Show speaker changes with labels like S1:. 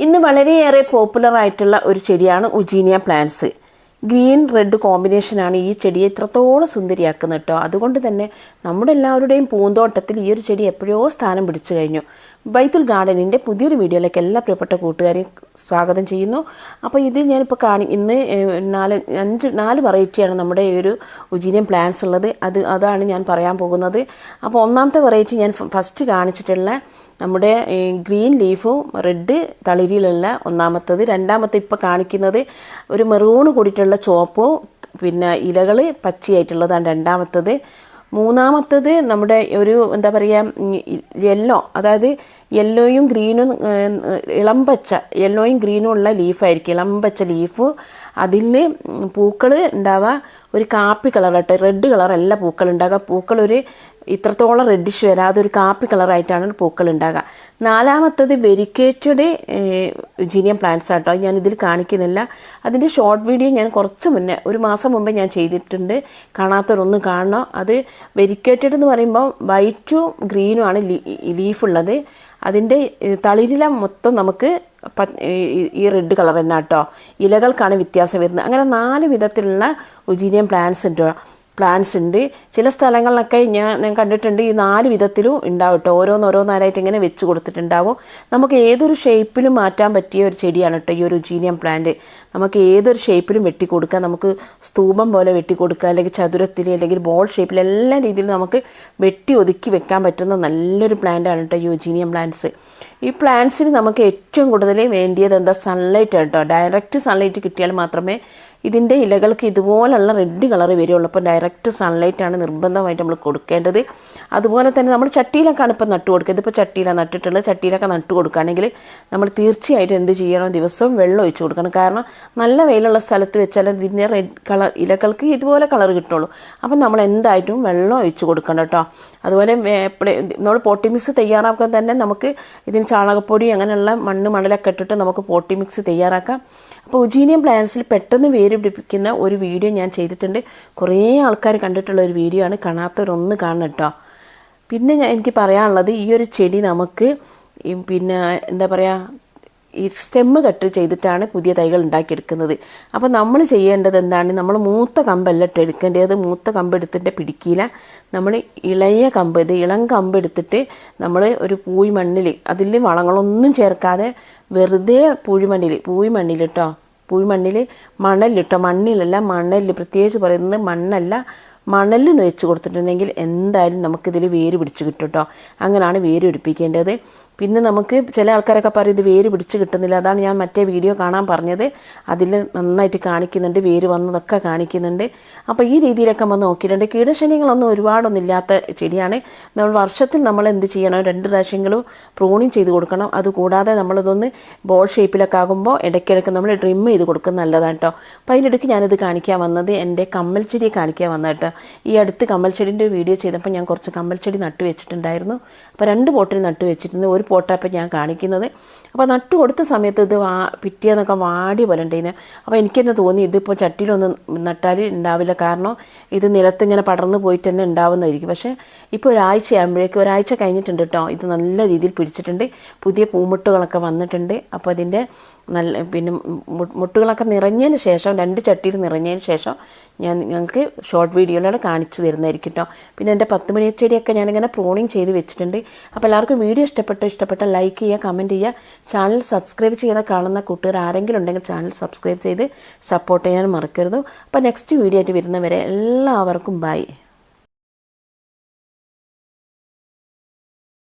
S1: ഇന്ന് വളരെയേറെ പോപ്പുലർ ആയിട്ടുള്ള ഒരു ചെടിയാണ് ഉജീനിയ പ്ലാന്റ്സ് ഗ്രീൻ റെഡ് കോമ്പിനേഷനാണ് ഈ ചെടിയെ ഇത്രത്തോളം സുന്ദരിയാക്കുന്നത് കേട്ടോ അതുകൊണ്ട് തന്നെ നമ്മുടെ എല്ലാവരുടെയും പൂന്തോട്ടത്തിൽ ഈ ഒരു ചെടി എപ്പോഴോ സ്ഥാനം പിടിച്ചു കഴിഞ്ഞു. ബൈത്തുൽ ഗാർഡനിന്റെ പുതിയൊരു വീഡിയോയിലേക്ക് എല്ലാ പ്രിയപ്പെട്ട കൂട്ടുകാരെയും സ്വാഗതം ചെയ്യുന്നു. അപ്പോൾ ഇത് ഞാനിപ്പോൾ കാണി ഇന്ന് നാല് അഞ്ച് നാല് വെറൈറ്റിയാണ് നമ്മുടെ ഈ ഒരു ഉജീനിയം പ്ലാന്റ്സ് ഉള്ളത്. അത് അതാണ് ഞാൻ പറയാൻ പോകുന്നത്. അപ്പോൾ ഒന്നാമത്തെ വെറൈറ്റി ഞാൻ ഫസ്റ്റ് കാണിച്ചിട്ടുള്ള നമ്മുടെ ഗ്രീൻ ലീഫും റെഡ് തളിരിയിലുള്ള ഒന്നാമത്തത്. രണ്ടാമത്തെ ഇപ്പോൾ കാണിക്കുന്നത് ഒരു മെറൂണ് കൂടിയിട്ടുള്ള ചുവപ്പും പിന്നെ ഇലകൾ പച്ചയായിട്ടുള്ളതാണ് രണ്ടാമത്തത്. മൂന്നാമത്തത് നമ്മുടെ ഒരു എന്താ പറയുക യെല്ലോ അതായത് യെല്ലോയും ഗ്രീനും ഇളം പച്ച യെല്ലോയും ഗ്രീനും ഉള്ള ലീഫായിരിക്കും ഇളം പച്ച ലീഫ് അതിൽ പൂക്കൾ ഉണ്ടാവുക. ഒരു കാപ്പി കളർ കേട്ടോ റെഡ് കളറല്ല പൂക്കൾ ഉണ്ടാകുക പൂക്കൾ ഒരു ഇത്രത്തോളം റെഡിഷ് വരാതെ ഒരു കാപ്പി കളറായിട്ടാണ് പൂക്കൾ ഉണ്ടാകുക നാലാമത്തത് വെരിക്കേറ്റഡ് ജീനിയം പ്ലാന്റ്സ് ആട്ടോ. ഞാൻ ഇതിൽ കാണിക്കുന്നില്ല. അതിന്റെ ഷോർട്ട് വീഡിയോ ഞാൻ കുറച്ച് മുന്നേ ഒരു മാസം മുമ്പേ ഞാൻ ചെയ്തിട്ടുണ്ട്. കാണാത്തവരൊന്ന് കാണണം. അത് വെരിക്കേറ്റഡ് എന്ന് പറയുമ്പോൾ വൈറ്റും ഗ്രീനും ആണ് ലീഫ് ഉള്ളത്. അതിന്റെ തളിരില മൊത്തം നമുക്ക് ഈ റെഡ് കളർ തന്നെ കേട്ടോ ഇലകൾക്കാണ് വ്യത്യാസം വരുന്നത്. അങ്ങനെ നാല് വിധത്തിലുള്ള ഉജീനിയം പ്ലാന്റ്സ് ഉണ്ട്. പ്ലാന്റ്സ് ഉണ്ട്. ചില സ്ഥലങ്ങളിലൊക്കെ ഞാൻ ഞാൻ കണ്ടിട്ടുണ്ട് ഈ നാല് വിധത്തിലും ഉണ്ടാവും കേട്ടോ. ഓരോന്നോരോന്നാലായിട്ട് ഇങ്ങനെ വെച്ച് കൊടുത്തിട്ടുണ്ടാവും. നമുക്ക് ഏതൊരു ഷേപ്പിലും മാറ്റാൻ പറ്റിയ ഒരു ചെടിയാണ് കേട്ടോ ഈ ഒരു ജീനിയം പ്ലാന്റ് നമുക്ക് ഏതൊരു ഷേപ്പിലും വെട്ടി കൊടുക്കാം നമുക്ക് സ്തൂപം പോലെ വെട്ടി കൊടുക്കാം അല്ലെങ്കിൽ ചതുരത്തിൽ അല്ലെങ്കിൽ ബോൾ ഷേപ്പിൽ എല്ലാ രീതിയിലും നമുക്ക് വെട്ടി ഒതുക്കി വെക്കാൻ പറ്റുന്ന നല്ലൊരു പ്ലാന്റാണ് കേട്ടോ യൂജീനിയം പ്ലാന്റ്സ് ഈ പ്ലാന്റ്സിന് നമുക്ക് ഏറ്റവും കൂടുതൽ വേണ്ടിയത് എന്താ? സൺലൈറ്റ് കേട്ടോ. ഡയറക്റ്റ് സൺലൈറ്റ് കിട്ടിയാൽ മാത്രമേ ഇതിന്റെ ഇലകൾക്ക് ഇതുപോലുള്ള റെഡ് കളർ വരികയുള്ളൂ അപ്പോൾ ഡയറക്റ്റ് സൺലൈറ്റ് ആണ് നിർബന്ധമായിട്ട് നമ്മൾ കൊടുക്കേണ്ടത്. അതുപോലെ തന്നെ നമ്മൾ ചട്ടിയിലൊക്കെയാണ് ഇപ്പോൾ നട്ടു കൊടുക്കുക. ഇതിപ്പോൾ ചട്ടിയിലാണ് നട്ടിട്ടുള്ളത്. ചട്ടിയിലൊക്കെ നട്ടു കൊടുക്കുകയാണെങ്കിൽ നമ്മൾ തീർച്ചയായിട്ടും എന്ത് ചെയ്യണം? ദിവസവും വെള്ളം ഒഴിച്ചു കൊടുക്കണം. കാരണം നല്ല വെയിലുള്ള സ്ഥലത്ത് വെച്ചാൽ ഇതിന്റെ റെഡ് കളർ ഇലകൾക്ക് ഇതുപോലെ കളർ കിട്ടുള്ളൂ. അപ്പം നമ്മൾ എന്തായിട്ടും വെള്ളം ഒഴിച്ചു കൊടുക്കണം കേട്ടോ. അതുപോലെ നമ്മൾ പോട്ടി മിക്സ് തയ്യാറാക്കാൻ തന്നെ നമുക്ക് ഇതിന് ചാണകപ്പൊടി അങ്ങനെയുള്ള മണ്ണ് മണലൊക്കെ ഇട്ടിട്ട് നമുക്ക് പോട്ടി മിക്സ് തയ്യാറാക്കാം. അപ്പോൾ ഒജീനിയം പ്ലാന്റ്സിൽ പെട്ടെന്ന് വേര് പിടിപ്പിക്കുന്ന ഒരു വീഡിയോ ഞാൻ ചെയ്തിട്ടുണ്ട്. കുറേ ആൾക്കാർ കണ്ടിട്ടുള്ള ഒരു വീഡിയോ ആണ്. കാണാത്തവരൊന്ന് കാണണം കേട്ടോ. പിന്നെ ഞാൻ എനിക്ക് പറയാനുള്ളത് ഈ ഒരു ചെടി നമുക്ക് പിന്നെ എന്താ പറയുക ഈ സ്റ്റെമ്മ് കട്ട് ചെയ്തിട്ടാണ് പുതിയ തൈകൾ ഉണ്ടാക്കിയെടുക്കുന്നത്. അപ്പോൾ നമ്മൾ ചെയ്യേണ്ടത് എന്താണ്? നമ്മൾ മൂത്ത കമ്പല്ല ഇട്ട് എടുക്കേണ്ടത്. മൂത്ത കമ്പ് എടുത്തിട്ട് പിടിക്കില്ല. നമ്മൾ ഇളയ കമ്പ് ഇത് ഇളം കമ്പ് എടുത്തിട്ട് നമ്മൾ ഒരു പൂഴി മണ്ണിൽ അതിൽ വളങ്ങളൊന്നും ചേർക്കാതെ വെറുതെ പൂഴി മണ്ണിൽ പൂഴി മണ്ണിൽ കേട്ടോ പൂഴി മണ്ണിൽ മണലിട്ടോ മണ്ണിലല്ല മണലിൽ പ്രത്യേകിച്ച് പറയുന്നത് മണ്ണല്ല മണലിൽ വെച്ച് കൊടുത്തിട്ടുണ്ടെങ്കിൽ എന്തായാലും നമുക്കിതിൽ വേര് പിടിച്ച് കിട്ടും കേട്ടോ അങ്ങനെയാണ് വേര് പിടിപ്പിക്കേണ്ടത്. പിന്നെ നമുക്ക് ചില ആൾക്കാരൊക്കെ പറയും ഇത് വേര് പിടിച്ച് കിട്ടുന്നില്ല. അതാണ് ഞാൻ മറ്റേ വീഡിയോ കാണാൻ പറഞ്ഞത്. അതിൽ നന്നായിട്ട് കാണിക്കുന്നുണ്ട്. വേര് വന്നതൊക്കെ കാണിക്കുന്നുണ്ട്. അപ്പോൾ ഈ രീതിയിലൊക്കെ നമ്മൾ നോക്കിയിട്ടുണ്ട്. കീടശല്യങ്ങളൊന്നും ഒരുപാടൊന്നും ഇല്ലാത്ത ചെടിയാണ്. നമ്മൾ വർഷത്തിൽ നമ്മൾ എന്ത് ചെയ്യണം? രണ്ട് പ്രാവശ്യങ്ങളും പ്രൂണിങ് ചെയ്ത് കൊടുക്കണം. അതുകൂടാതെ നമ്മളിതൊന്ന് ബോൾ ഷേപ്പിലൊക്കെ ആകുമ്പോൾ ഇടയ്ക്കിടയ്ക്ക് നമ്മൾ ട്രിം ചെയ്ത് കൊടുക്കുന്നത് നല്ലതാണ് കേട്ടോ അപ്പോൾ അതിനിടയ്ക്ക് ഞാനിത് കാണിക്കാൻ വന്നത് എന്റെ കമ്മൽ ചെടിയെ കാണിക്കാൻ വന്നത് കേട്ടോ ഈ അടുത്ത് കമ്മൽ വീഡിയോ ചെയ്തപ്പോൾ ഞാൻ കുറച്ച് കമ്മൽ ചെടി നട്ടു വെച്ചിട്ടുണ്ടായിരുന്നു. അപ്പോൾ രണ്ട് പോട്ടിൽ നട്ടു വെച്ചിട്ടുണ്ട്. ഒരു പോട്ടായപ്പോൾ ഞാൻ കാണിക്കുന്നത്. അപ്പോൾ നട്ടു കൊടുത്ത സമയത്ത് ഇത് വാ പിറ്റിയെന്നൊക്കെ വാടി പോലെ ഉണ്ടായിന് അപ്പോൾ എനിക്കെന്നെ തോന്നി ഇതിപ്പോൾ ചട്ടിയിലൊന്നും നട്ടാൽ ഉണ്ടാവില്ല. കാരണം ഇത് നിലത്തിങ്ങനെ പടർന്നു പോയിട്ട് തന്നെ ഉണ്ടാവുന്നതായിരിക്കും. പക്ഷേ ഇപ്പോൾ ഒരാഴ്ച ആകുമ്പോഴേക്കും ഒരാഴ്ച കഴിഞ്ഞിട്ടുണ്ട് കേട്ടോ. ഇത് നല്ല രീതിയിൽ പിടിച്ചിട്ടുണ്ട്. പുതിയ പൂമുട്ടുകളൊക്കെ വന്നിട്ടുണ്ട്. അപ്പോൾ അതിന്റെ നല്ല പിന്നെ മുട്ടുകളൊക്കെ നിറഞ്ഞതിന് ശേഷം രണ്ട് ചട്ടിയിൽ നിറഞ്ഞതിന് ശേഷം ഞാൻ ഞങ്ങൾക്ക് ഷോർട്ട് വീഡിയോയിലാണ് കാണിച്ചു തരുന്നതായിരിക്കും കേട്ടോ പിന്നെ എന്റെ പത്ത് മണി ചെടിയൊക്കെ ഞാനിങ്ങനെ പ്രോണിങ് ചെയ്ത് വെച്ചിട്ടുണ്ട്. അപ്പോൾ എല്ലാവർക്കും വീഡിയോ ഇഷ്ടപ്പെട്ടോ ഇഷ്ടപ്പെട്ട ലൈക്ക് ചെയ്യുക കമന്റ് ചെയ്യുക. ചാനൽ സബ്സ്ക്രൈബ് ചെയ്ത് കാണുന്ന കൂട്ടുകാർ ആരെങ്കിലും ഉണ്ടെങ്കിൽ ചാനൽ സബ്സ്ക്രൈബ് ചെയ്ത് സപ്പോർട്ട് ചെയ്യാൻ മറക്കരുത്. അപ്പോൾ നെക്സ്റ്റ് വീഡിയോ ആയിട്ട് വരുന്നവരെ എല്ലാവർക്കും ബൈ.